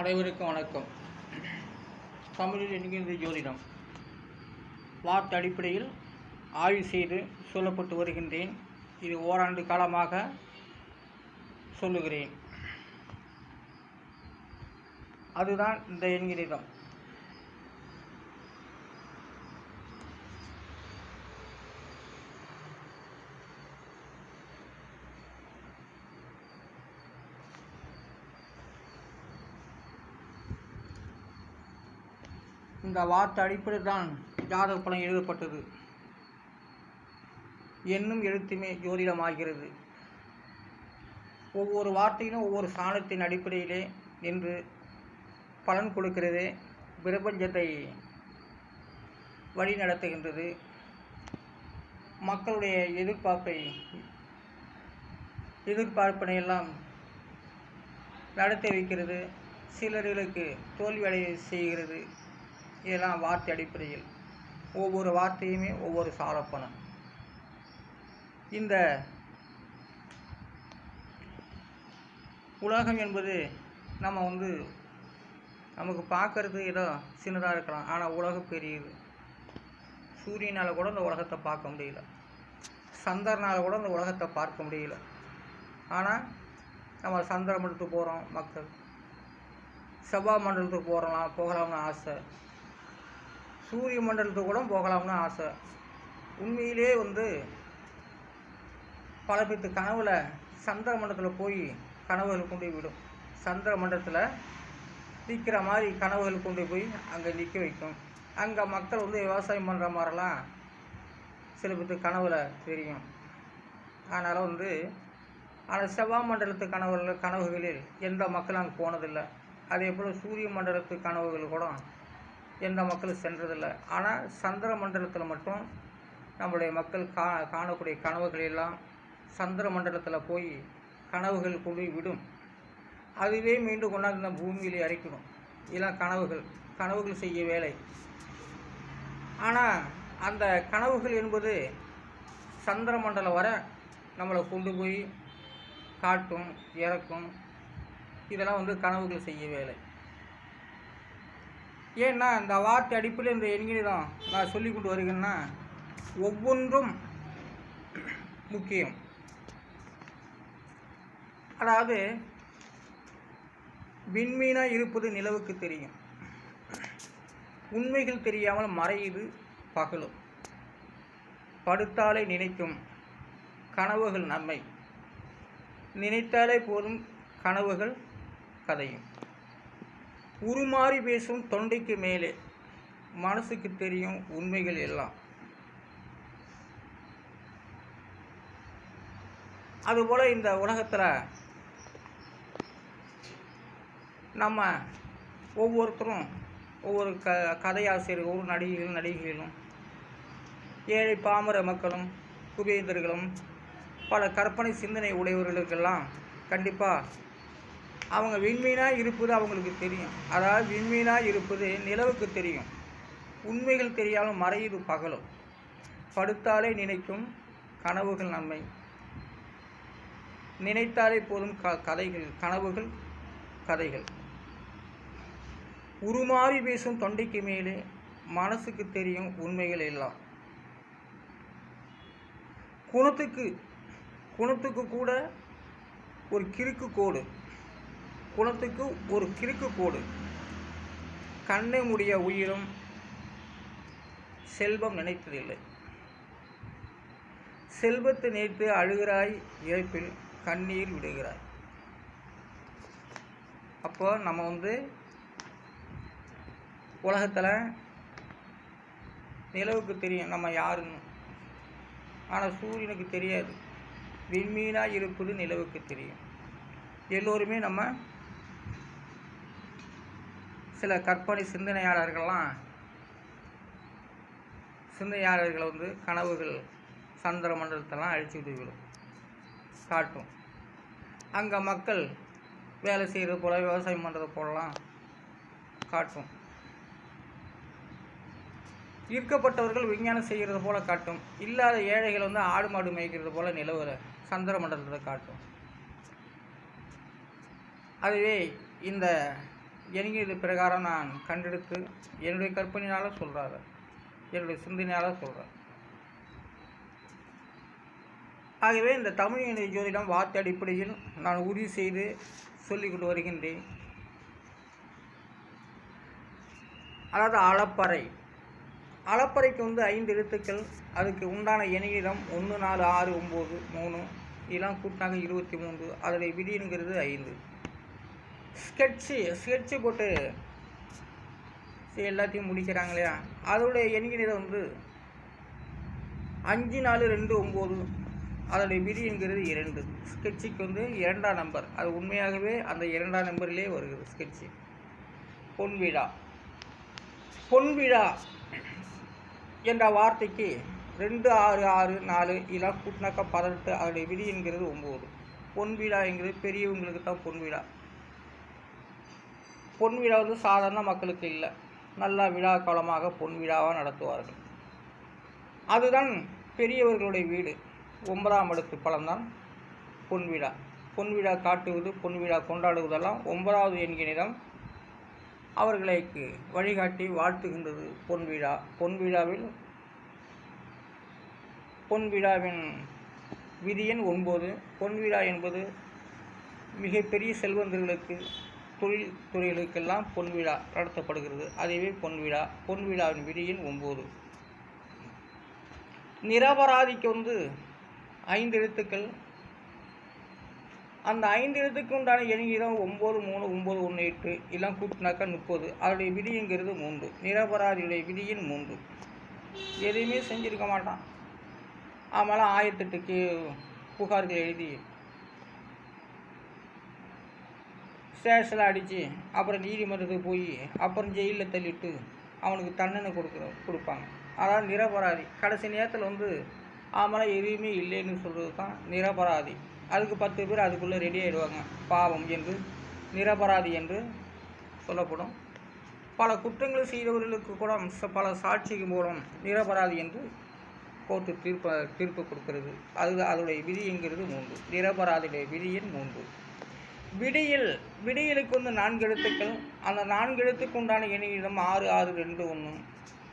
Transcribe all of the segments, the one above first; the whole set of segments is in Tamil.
அனைவருக்கும் வணக்கம். தமிழில் என்கின்ற ஜோதிடம். வார்த்தை அடிப்படையில் ஆய்வு செய்து சொல்லப்பட்டு வருகின்றேன். இது ஓராண்டு காலமாக சொல்லுகிறேன். அதுதான் இந்த என்கிறதம் இந்த வார்த்தை அடிப்படையில் தான் ஜாதக பலன் எழுதப்பட்டது. என்னும் எழுத்துமே ஜோதிடமாகிறது. ஒவ்வொரு வார்த்தையிலும் ஒவ்வொரு சாணத்தின் அடிப்படையிலே என்று பலன் கொடுக்கிறது. பிரபஞ்சத்தை வழி நடத்துகின்றது மக்களுடைய எதிர்பார்ப்பை எதிர்பார்ப்பினை எல்லாம் நடத்தி வைக்கிறது. சிலர்களுக்கு தோல்வி அடைய செய்கிறது. இதெல்லாம் வார்த்தை அடிப்படையில். ஒவ்வொரு வார்த்தையுமே ஒவ்வொரு சாலப்பணம் இந்த உலகம் என்பது நம்ம வந்து நமக்கு பார்க்கறது ஏதோ சின்னதாக இருக்கலாம். ஆனால் உலகம் பெரியது. சூரியனால் கூட இந்த உலகத்தை பார்க்க முடியல. சந்திரனால் கூட இந்த உலகத்தை பார்க்க முடியல. ஆனால் நம்ம சந்திர மண்டலத்துக்கு போகிறோம் மக்கள். செவ்வாய் மண்டலத்துக்கு போகிறோம்னா போகலாம்னு ஆசை. சூரிய மண்டலத்துக்கு கூட போகலாம்னு ஆசை. உண்மையிலே வந்து பல பேர்த்து கனவில் சந்திர மண்டலத்தில் போய் கனவுகள் கொண்டு விடும் சந்திர மண்டலத்தில் நிற்கிற மாதிரி கனவுகள் கொண்டு போய் அங்கே நிற்க வைக்கும். அங்கே மக்கள் வந்து விவசாயம் பண்ணுற மாதிரிலாம் சில பேர்த்து கனவில் தெரியும். அதனால் வந்து ஆனால் செவ்வாய் மண்டலத்து கனவுகள் கனவுகளில் எந்த மக்களும் அங்கே போனதில்லை. அதே போல் சூரிய மண்டலத்து கனவுகள் கூட எந்த மக்களும் சென்றதில்லை. ஆனால் சந்திர மண்டலத்தில் மட்டும் நம்முடைய மக்கள் கா காணக்கூடிய கனவுகள் எல்லாம் சந்திர மண்டலத்தில் போய் கனவுகள் கொண்டு விடும். அதுவே மீண்டும் கொண்டாந்து இந்த பூமியிலே இறக்கிடும் இதெல்லாம் கனவுகள். கனவுகள் செய்ய வேலை. ஆனால் அந்த கனவுகள் என்பது சந்திர மண்டலம் வர நம்மளை கொண்டு போய் காட்டும் இறக்கும். இதெல்லாம் வந்து கனவுகள் செய்ய வேலை. ஏன்னா இந்த வார்த்தை அடிப்படையில் இந்த எண்கிணிதம் நான் சொல்லி கொண்டு வருகிறேன்னா ஒவ்வொன்றும் முக்கியம். அதாவது விண்மீனாக இருப்பது நிலவுக்கு தெரியும். உண்மைகள் தெரியாமல் மறையுது பகலும். படுத்தாலே நினைக்கும் கனவுகள் நன்மை நினைத்தாலே போதும் கனவுகள் கதையும். உருமாறி பேசும் தொண்டைக்கு மேலே. மனசுக்கு தெரியும் உண்மைகள் எல்லாம். அதுபோல் இந்த உலகத்தில் நம்ம ஒவ்வொருத்தரும் ஒவ்வொரு க கதையாசிரியர் ஒவ்வொரு நடிகைகள் நடிகைகளும் ஏழை பாமர மக்களும் குபேந்தர்களும் பல கற்பனை சிந்தனை உடையவர்களுக்கெல்லாம் கண்டிப்பாக அவங்க விண்மீனாக இருப்பது அவங்களுக்கு தெரியும். அதாவது விண்மீனாக இருப்பது நிலவுக்கு தெரியும். உண்மைகள் தெரியாமல் மறையுது பகலும். படுத்தாலே நினைக்கும் கனவுகள் நன்மை நினைத்தாலே போதும் க கதைகள் கனவுகள் கதைகள். உருமாறி பேசும் தொண்டைக்கு மேலே மனசுக்கு தெரியும் உண்மைகள் எல்லாம். குணத்துக்கு குணத்துக்கு கூட ஒரு கிறுக்கு கோடு. குணத்துக்கு ஒரு கிறுக்கு கோடு. கண்ணை முடிய உயிரும் செல்வம் நினைத்ததில்லை. செல்வத்தை நினைத்து அழுகிறாய் இழப்பில் கண்ணீர் விடுகிறாய். அப்போ நம்ம வந்து உலகத்தில் நிலவுக்கு தெரியும் நம்ம யாருன்னு. ஆனால் சூரியனுக்கு தெரியாது. விண்மீனாக இருப்பது நிலவுக்கு தெரியும். எல்லோருமே நம்ம சில கற்பனை சிந்தனையாளர்கள்லாம் சிந்தனையாளர்களை வந்து கனவுகள் சந்திர மண்டலத்தெல்லாம் அழிச்சு விடுவிடும் காட்டும். அங்கே மக்கள் வேலை செய்கிறது போல் விவசாயம் பண்ணுறது போலலாம் காட்டும். ஈர்க்கப்பட்டவர்கள் விஞ்ஞானம் செய்கிறது போல் காட்டும். இல்லாத ஏழைகள் வந்து ஆடு மாடு மேய்க்கிறது போல நிலவுற சந்திர மண்டலத்தை காட்டும். அதுவே இந்த என்கிறது பிரகாரம் நான் கண்டெடுத்து என்னுடைய கற்பனையால் சொல்கிறாரு என்னுடைய சிந்தனையால் சொல்கிறார் ஆகவே இந்த தமிழ் இணைய ஜோதிடம் வார்த்தை அடிப்படையில் நான் உறுதி செய்து சொல்லிக்கொண்டு வருகின்றேன். அதாவது அளப்பறை. அளப்பறைக்கு வந்து ஐந்து எழுத்துக்கள் அதுக்கு உண்டான இணையிடம் ஒன்று நாலு ஆறு ஒம்பது மூணு இதெல்லாம் கூட்டினாங்க இருபத்தி மூன்று அதோடைய விதிங்கிறது ஐந்து. ஸ்கெட்சு ஸ்கெட்சு போட்டு எல்லாத்தையும் முடிக்கிறாங்க இல்லையா அதோடைய எண்ணிக்கை வந்து அஞ்சு நாலு ரெண்டு ஒம்பது. அதோடைய விதிங்கிறது இரண்டு. ஸ்கெட்சுக்கு வந்து இரண்டாம் நம்பர் அது உண்மையாகவே அந்த இரண்டாம் நம்பர்லேயே வருகிறது ஸ்கெட்சு பொன்விழா பொன்விழா என்ற வார்த்தைக்கு ரெண்டு ஆறு ஆறு நாலு இதெல்லாம் கூட்டினாக்கா பதினெட்டு. அதோடைய விதிங்கிறது ஒம்பது. பொன் விழாங்கிறது பெரியவங்களுக்கு தான் பொன் விழா. பொன் விழா வந்து சாதாரண மக்களுக்கு இல்லை. நல்லா விழா காலமாக பொன் விழாவாக நடத்துவார்கள். அதுதான் பெரியவர்களுடைய வீடு. ஒன்பதாம் அடுத்து பழம்தான் பொன் விழா. பொன் விழா காட்டுவது பொன் விழா கொண்டாடுவதெல்லாம் ஒன்பதாவது என்கினிடம் அவர்களுக்கு வழிகாட்டி வாழ்த்துகின்றது பொன் விழா. பொன் விழாவில் பொன் விழாவின் விதியன் ஒன்பது. பொன் விழா என்பது மிகப்பெரிய செல்வந்தர்களுக்கு தொழில் துறைகளுக்கெல்லாம் பொன்விழா நடத்தப்படுகிறது. அதுவே பொன்விழா. பொன்விழாவின் விதியின் ஒம்பது. நிரபராதிக்கு வந்து ஐந்து எழுத்துக்கள். அந்த ஐந்து எழுத்துக்கு உண்டான எண்ணிடம் ஒம்பது மூணு ஒம்பது ஒன்று எட்டு எல்லாம் கூட்டினாக்கா முப்பது. அதனுடைய விதிங்கிறது மூன்று. நிரபராதியுடைய விதியின் மூன்று. எதையுமே செஞ்சுருக்க மாட்டான். ஆமாம் ஆயிரத்தெட்டுக்கு புகார்கள் எழுதி ஸ்டேஷனில் அடித்து அப்புறம் நீதிமன்றத்துக்கு போய் அப்புறம் ஜெயிலில் தள்ளிட்டு அவனுக்கு தண்டனை கொடுக்குற கொடுப்பாங்க. அதாவது நிரபராதி. கடைசி நேரத்தில் வந்து ஆமாம் எதுவுமே இல்லைன்னு சொல்கிறது தான் நிரபராதி. அதுக்கு பத்து பேர் அதுக்குள்ளே ரெடி ஆகிடுவாங்க பாவம் என்று நிரபராதி என்று சொல்லப்படும். பல குற்றங்கள் செய்தவர்களுக்கு கூட பல சாட்சிக்கு மூலம் நிரபராதி என்று கோர்ட்டு தீர்ப்ப தீர்ப்பு கொடுக்கிறது. அது அதோடைய விதிங்கிறது மூன்று. நிரபராதியுடைய விதியின் மூன்று. விடியில் விடியலுக்கு வந்து நான்கு எழுத்துக்கள் அந்த நான்கு எழுத்துக்கு உண்டான இணையிடம் ஆறு ஆறு ரெண்டு ஒன்று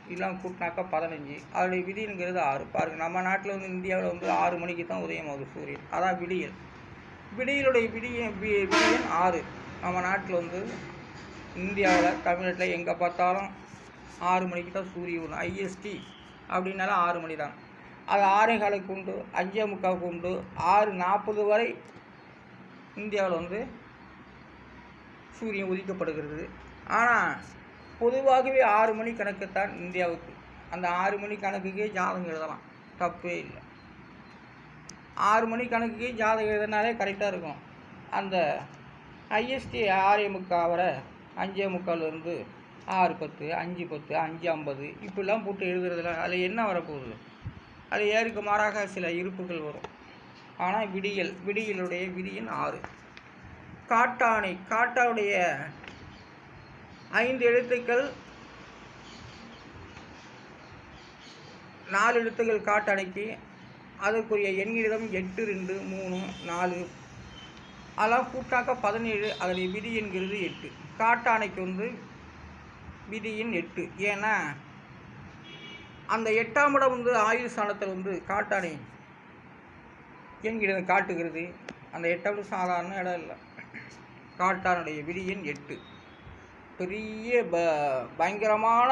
இதெல்லாம் கூட்டினாக்கா பதினஞ்சு. அதோடைய விதிங்கிறது ஆறு. பாருங்கள் நம்ம நாட்டில் வந்து இந்தியாவில் வந்து ஆறு மணிக்கு தான் உதயமாகுது சூரியன். அதான் விடியல். விடியலுடைய விடிய விடியன் ஆறு. நம்ம நாட்டில் வந்து இந்தியாவில் தமிழ்நாட்டில் எங்கே பார்த்தாலும் ஆறு மணிக்கு தான் சூரியன் வரும் ஐஎஸ்டி அப்படின்னாலும் ஆறு மணி தான் அது ஆறே காலுக்கு உண்டு அஞ்சே முக்காவுக்கு உண்டு. ஆறு நாற்பது வரை இந்தியாவில் வந்து சூரியன் உதிக்கப்படுகிறது. ஆனால் பொதுவாகவே ஆறு மணி கணக்கு தான் இந்தியாவுக்கு. அந்த ஆறு மணி கணக்குக்கே ஜாதகம் எழுதலாம். தப்பே இல்லை. ஆறு மணி கணக்குக்கே ஜாதகம் எழுதினாலே கரெக்டாக இருக்கும். அந்த ஐஎஸ்டி ஆறே முக்கால் வரை அஞ்சே முக்கால்லேருந்து ஆறு பத்து அஞ்சு பத்து அஞ்சு ஐம்பது இப்படிலாம் போட்டு எழுதுறதுல அதில் என்ன வரப்போகுது? அது ஏறுக்கு மாறாக சில இருப்புகள் வரும். ஆனால் விடியல் விடியலுடைய விதியின் ஆறு. காட்டானை காட்டாவுடைய ஐந்து எழுத்துக்கள் நாலு எழுத்துக்கள் காட்டணைக்கு அதற்குரிய எண்ணிடம் எட்டு ரெண்டு மூணு நாலு அதெல்லாம் கூட்டாக்க பதினேழு அதனுடைய விதி என்கிறது எட்டு. காட்டானைக்கு வந்து விதியின் எட்டு. ஏன்னா அந்த எட்டாம் இடம் வந்து ஆயுள் ஸ்தானத்தில் வந்து காட்டானை என்கிட்ட காட்டுகிறது. அந்த எட்டாவது சாதாரண இடம் இல்லை. காட்டானுடைய விதியின் எட்டு. பெரிய ப பயங்கரமான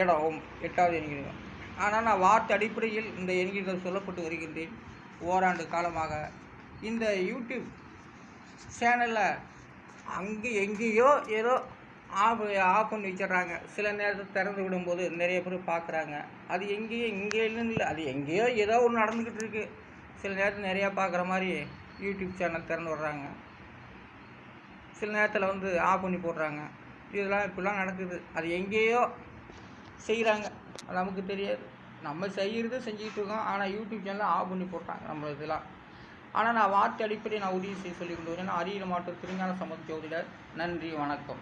இடம். எட்டாவது என்கிறோம் ஆனால் நான் வார்த்தை அடிப்படையில் இந்த என்கிறத சொல்லப்பட்டு வருகின்றேன். ஓராண்டு காலமாக இந்த யூடியூப் சேனலில் அங்கே எங்கேயோ ஏதோ ஆஃப் ஆஃப் பண்ணி வச்சிடுறாங்க. சில நேரத்தில் திறந்து விடும்போது நிறைய பேர் பார்க்குறாங்க. அது எங்கேயோ இங்கே இல்லை. அது எங்கேயோ ஏதோ ஒன்று நடந்துக்கிட்டு இருக்குது சில நேரத்தில் நிறையா பார்க்குற மாதிரி யூடியூப் சேனல் திறந்து விடுறாங்க. சில நேரத்தில் வந்து ஆஃப் பண்ணி போடுறாங்க. இதெல்லாம் இப்படிலாம் நடக்குது. அது எங்கேயோ செய்கிறாங்க நமக்கு தெரியாது. நம்ம செய்கிறது செஞ்சுக்கிட்டு இருக்கோம். ஆனால் யூடியூப் சேனலில் ஆஃப் பண்ணி போட்டாங்க நம்ம இதெல்லாம். ஆனால் நான் வார்த்தை அடிப்படையை நான் உறுதி செய்ய சொல்லி கொண்டு வரேன். அரியல் மாட்டு திருஞான சமூக ஜோதிடர். நன்றி வணக்கம்.